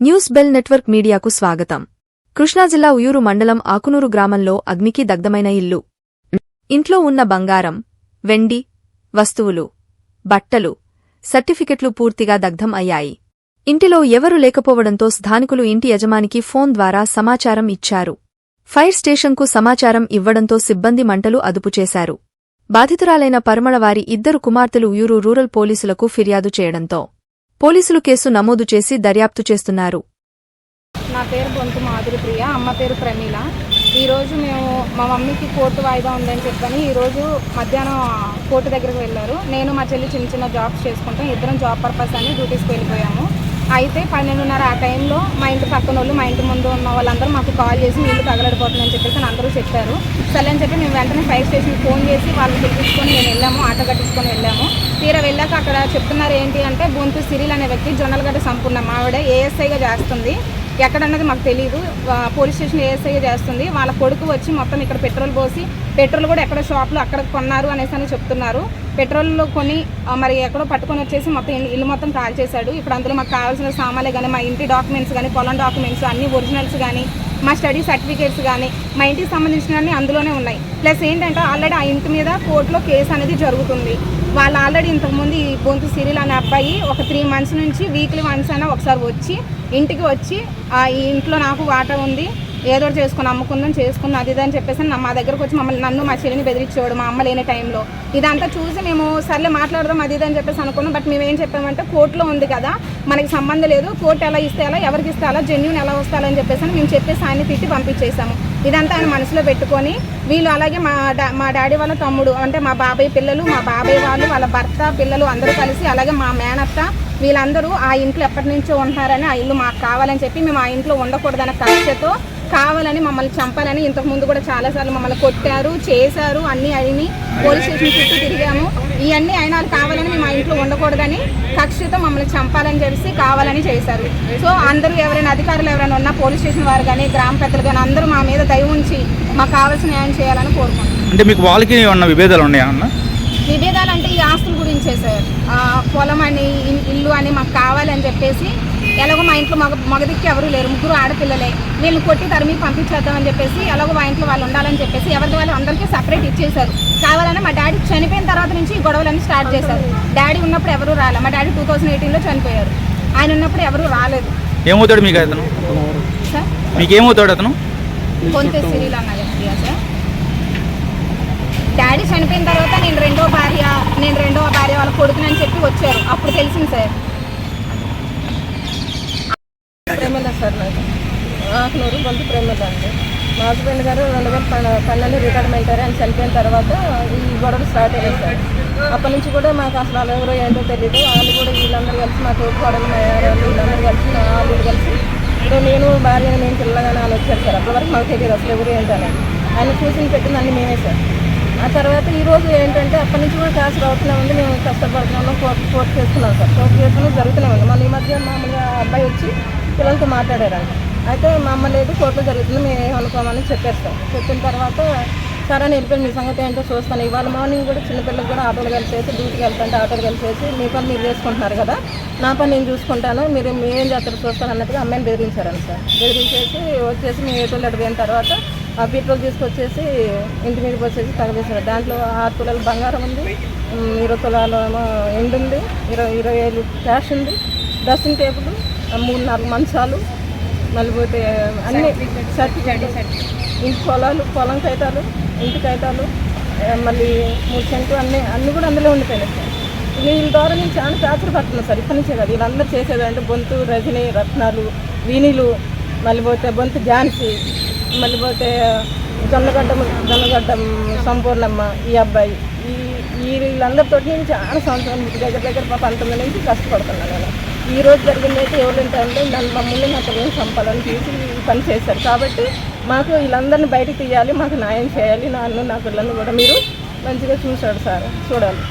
News bell network మీడియాకు స్వాగతం. కృష్ణా జిల్లా ఉయూరు మండలం ఆకునూరు గ్రామంలో అగ్నికి దగ్ధమైన ఇల్లు. ఇంట్లో ఉన్న బంగారం వెండి వస్తువులు బట్టలు సర్టిఫికెట్లు పూర్తిగా దగ్ధం అయ్యాయి. ఇంటిలో ఎవరూ లేకపోవడంతో స్థానికులు ఇంటి యజమానికి ఫోన్ ద్వారా సమాచారం ఇచ్చారు. ఫైర్ స్టేషన్కు సమాచారం ఇవ్వడంతో సిబ్బంది మంటలు అదుపు చేశారు. బాధితురాలైన పరమళవారి ఇద్దరు కుమార్తెలు ఉయూరు రూరల్ పోలీసులకు ఫిర్యాదు చేయడంతో పోలీసులు కేసు నమోదు చేసి దర్యాప్తు చేస్తున్నారు. నా పేరు బొంతు మాధురి ప్రియ అమ్మ పేరు ప్రమీల. ఈరోజు మేము మా మమ్మీకి కోర్టు వాయిదా ఉందని చెప్పని ఈరోజు మధ్యాహ్నం కోర్టు దగ్గరికి వెళ్ళారు. నేను మా చెల్లి చిన్న చిన్న జాబ్స్ చేసుకుంటాం. ఇద్దరం జాబ్ పర్పస్ అని డ్యూటీస్కి వెళ్ళిపోయాము. అయితే పన్నెండున్నర ఆ టైంలో మా ఇంటి పక్కన వాళ్ళు మా ఇంటి ముందు ఉన్న వాళ్ళందరూ మాకు కాల్ చేసి నీళ్ళు తగలడిపోతుందని చెప్పేసి అందరూ చెప్పారు. సరే అని చెప్పి మేము వెంటనే ఫైర్ స్టేషన్కి ఫోన్ చేసి వాళ్ళని పిలిపించుకొని మేము వెళ్ళాము ఆటో కట్టించుకొని వెళ్ళాము. తీరా వెళ్ళాక అక్కడ చెప్తున్నారు ఏంటి అంటే బొంతు సిరిల్ అనే వ్యక్తి జొన్నలగడ్డ సంపూర్ణ. ఆవిడ ఏఎస్ఐగా చేస్తుంది. ఎక్కడన్నది మాకు తెలియదు పోలీస్ స్టేషన్ ఏఎస్ఐగా చేస్తుంది. వాళ్ళ కొడుకు వచ్చి మొత్తం ఇక్కడ పెట్రోల్ పోసి పెట్రోల్ కూడా ఎక్కడ షాప్లో అక్కడ కొన్నారు అనేసి అని చెప్తున్నారు. పెట్రోల్ కొని మరి ఎక్కడో పట్టుకొని వచ్చేసి మొత్తం ఇల్లు- ఇల్లు మొత్తం కాల్ చేశాడు. ఇప్పుడు అందులో మాకు కావాల్సిన సామాన్లే కానీ మా ఇంటి డాక్యుమెంట్స్ కానీ పొలం డాక్యుమెంట్స్ అన్ని ఒరిజినల్స్ కానీ మా స్టడీ సర్టిఫికేట్స్ కానీ మా ఇంటికి సంబంధించినవన్నీ అందులోనే ఉన్నాయి. ప్లస్ ఏంటంటే ఆల్రెడీ ఆ ఇంటి మీద కోర్టులో కేసు అనేది జరుగుతుంది. వాళ్ళు ఆల్రెడీ ఇంతకుముందు ఈ బొంతు సిరిల్ అనే అబ్బాయి ఒక త్రీ మంత్స్ నుంచి వీక్లీ వన్స్ అయినా ఒకసారి వచ్చి ఇంటికి వచ్చి ఆ ఈ ఇంట్లో నాకు వాటర్ ఉంది ఏదో చేసుకుని అమ్ముకుందాం చేసుకుందాం అది అని చెప్పేసి నా- మా దగ్గరకు వచ్చి మమ్మల్ని నన్ను మా చెల్లిని బెదిరించేవాడు మా అమ్మ లేని టైంలో. ఇదంతా చూసి మేము సర్లే మాట్లాడదాం అది ఇది అని చెప్పేసి అనుకున్నాం. బట్ మేము ఏం చెప్పామంటే కోర్టులో ఉంది కదా మనకి సంబంధం లేదు కోర్టు ఎలా ఇస్తే ఎలా ఎవరికి ఇస్తే అలా జెన్యున్ ఎలా వస్తాలని చెప్పేసి మేము చెప్పేసి ఆయన తిట్టి పంపించేసాము ఇదంతా ఆయన మనసులో పెట్టుకొని వీళ్ళు అలాగే మా డా మా డాడీ వాళ్ళ తమ్ముడు అంటే మా బాబాయ్ పిల్లలు మా బాబాయ్ వాళ్ళు వాళ్ళ భర్త పిల్లలు అందరూ కలిసి అలాగే మా మేనత్త వీళ్ళందరూ ఆ ఇంట్లో ఎప్పటి నుంచో ఉంటున్నారని ఆ ఇల్లు మాకు కావాలని చెప్పి మేము ఆ ఇంట్లో ఉండకూడదనే కక్షతో కావాలని మమ్మల్ని చంపాలని ఇంతకు ముందు కూడా చాలాసార్లు మమ్మల్ని కొట్టారు చేశారు అన్నీ అయిని పోలీస్ స్టేషన్ చుట్టూ తిరిగాము. ఇవన్నీ అయినా కావాలని మేము ఆ ఇంట్లో ఉండకూడదని కక్షతో మమ్మల్ని చంపాలని చెప్పేసి కావాలని చేశారు. సో అందరూ ఎవరైనా అధికారులు ఎవరైనా ఉన్నా పోలీస్ స్టేషన్ వారు కానీ గ్రామ పెద్దలు కానీ అందరూ మా మీద దయ ఉంచి మాకు కావాల్సిన న్యాయం చేయాలని కోరుకుంటున్నాం. అంటే మీకు వాళ్ళకి ఉన్న విభేదాలు ఉన్నాయా అన్న? విభేదాలు అంటే ఈ ఆస్తుల గురించే సార్. పొలం అని ఇల్లు అని మాకు కావాలని చెప్పేసి ఎలాగో మా ఇంట్లో మగ మగదిక్కి ఎవరు లేరు ముగ్గురు ఆడపిల్లలే. వీళ్ళని కొట్టి తరిమి పంపించేద్దామని చెప్పేసి ఎలాగో మా ఇంట్లో వాళ్ళు ఉండాలని చెప్పేసి ఎవరికి వాళ్ళు అందరికీ సపరేట్ ఇచ్చేశారు. కావాలని మా డాడీ చనిపోయిన తర్వాత నుంచి ఈ గొడవలన్నీ స్టార్ట్ చేశారు. డాడీ ఉన్నప్పుడు ఎవరు రాలే. మా డాడీ టూ థౌసండ్ ఎయిటీన్లో చనిపోయారు. ఆయన ఉన్నప్పుడు ఎవరు రాలేదు. ఏమవుతాడు మీకు అతను? సార్? మీకు ఏమవుతాడు అతను? కొంతే సిరీలు అన్నది ప్రియా సార్. డాడీ చనిపోయిన తర్వాత నేను రెండో భార్య నేను రెండో భార్య వాళ్ళ కొడుకునని చెప్పి వచ్చారు. అప్పుడు తెలిసింది సార్. ప్రేమల సార్ నాకు? ఆకునూరు గొంతు ప్రేమల అండి. మా హస్బెండ్ గారు రెండు వేల పన్నెండు రిటైర్మెంట్ అయ్యారు ఆయన చనిపోయిన తర్వాత ఈ గొడవలు స్టార్ట్ అయ్యాయి సార్. అప్పటి నుంచి కూడా మాకు అసలు వాళ్ళు ఏంటో తెలియదు వాళ్ళు కూడా వీళ్ళందరూ కలిసి మా తోపు గొడవలు మా యారాలు వీళ్ళందరూ కలిసి మా వాళ్ళు కలిసి. ఇప్పుడు నేను భార్య నేను పిల్లగానే అని వచ్చారు సార్. అప్పటి వరకు మాకు తెలియదు అసలు ఎవరు ఏంటని ఆయన చూసి పెట్టింది మేమే సార్. ఆ తర్వాత ఈరోజు ఏంటంటే అప్పటి నుంచి కూడా క్లాసులు అవుతూనే ఉంది. మేము కష్టపడుతున్నాము కోర్టు కోర్టు చేస్తున్నాం సార్. కోర్టు చేస్తున్నాం జరుగుతూనే ఉంది. మళ్ళీ ఈ మధ్య మామూలుగా అబ్బాయి వచ్చి పిల్లలతో మాట్లాడారంట. అయితే మా అమ్మ లేదు కోర్టులో జరుగుతుంది మేము ఏమనుకోమని అనుకోమని చెప్పారు సార్ చెప్పిన తర్వాత సరే అని వెళ్ళిపోయి మీ సంగతి ఏంటో చూస్తాను. ఇవాళ మార్నింగ్ కూడా చిన్నపిల్లలకు కూడా ఆటోలు కలిసేసి డ్యూటీకి వెళ్తుంటే ఆటోలు కలిసేసి మీ పని మీరు చేసుకుంటున్నారు కదా నా పని నేను చూసుకుంటాను. మీరు మీరు ఏం చేస్తారు చూస్తాను అన్నట్టుగా అమ్మాయిని బెదిరించారని సార్. బెదిరించేసి వచ్చేసి మీ ఏటోళ్ళు అడిగిన తర్వాత ఆ పెట్రోల్ తీసుకొచ్చేసి ఇంటి మీదకి వచ్చేసి తగలేసారు దాంట్లో ఆరు తులాలు బంగారం ఉంది ఇరవై తులాలు ఎండు ఉంది ఇరవై ఇరవై ఏళ్ళు క్యాష్ ఉంది డ్రెస్సింగ్ టేబుల్ మూడు నాలుగు మంచాలు మళ్ళీ పోతే అన్ని సర్టిఫికేట్ ఇంటి పొలాలు పొలం కైతాలు ఇంటి కైతాలు మళ్ళీ మూడు సెంటు అన్నీ అన్నీ కూడా అందులో ఉండిపోయినాయి. సార్ వీళ్ళ ద్వారా నేను చాలా టార్చర్ పడుతున్నాను సార్ ఇప్పటి నుంచే కదా. వీళ్ళందరూ చేసేది అంటే బొంతు రజని రత్నాలు వీణిలు మళ్ళీ పోతే బొంతు ఝాన్సీ మళ్ళీ పోతే జొన్నగడ్డ జొన్నగడ్డ సంపూర్ణమ్మ ఈ అబ్బాయి ఈ వీళ్ళందరితో నేను చాలా సంవత్సరం దగ్గర దగ్గర పంతొమ్మిది నుంచి కష్టపడుతున్నాను నేను. ఈ రోజు జరిగింది అయితే ఎవరంటే అంటే నన్ను మమ్మల్ని నాకు ఏం చంపాలని తీసి పని చేశారు. కాబట్టి మాకు వీళ్ళందరినీ బయటకు తీయాలి మాకు న్యాయం చేయాలి. నన్ను నా పిల్లల్ని కూడా మీరు మంచిగా చూశాడు సార్. చూడాలి.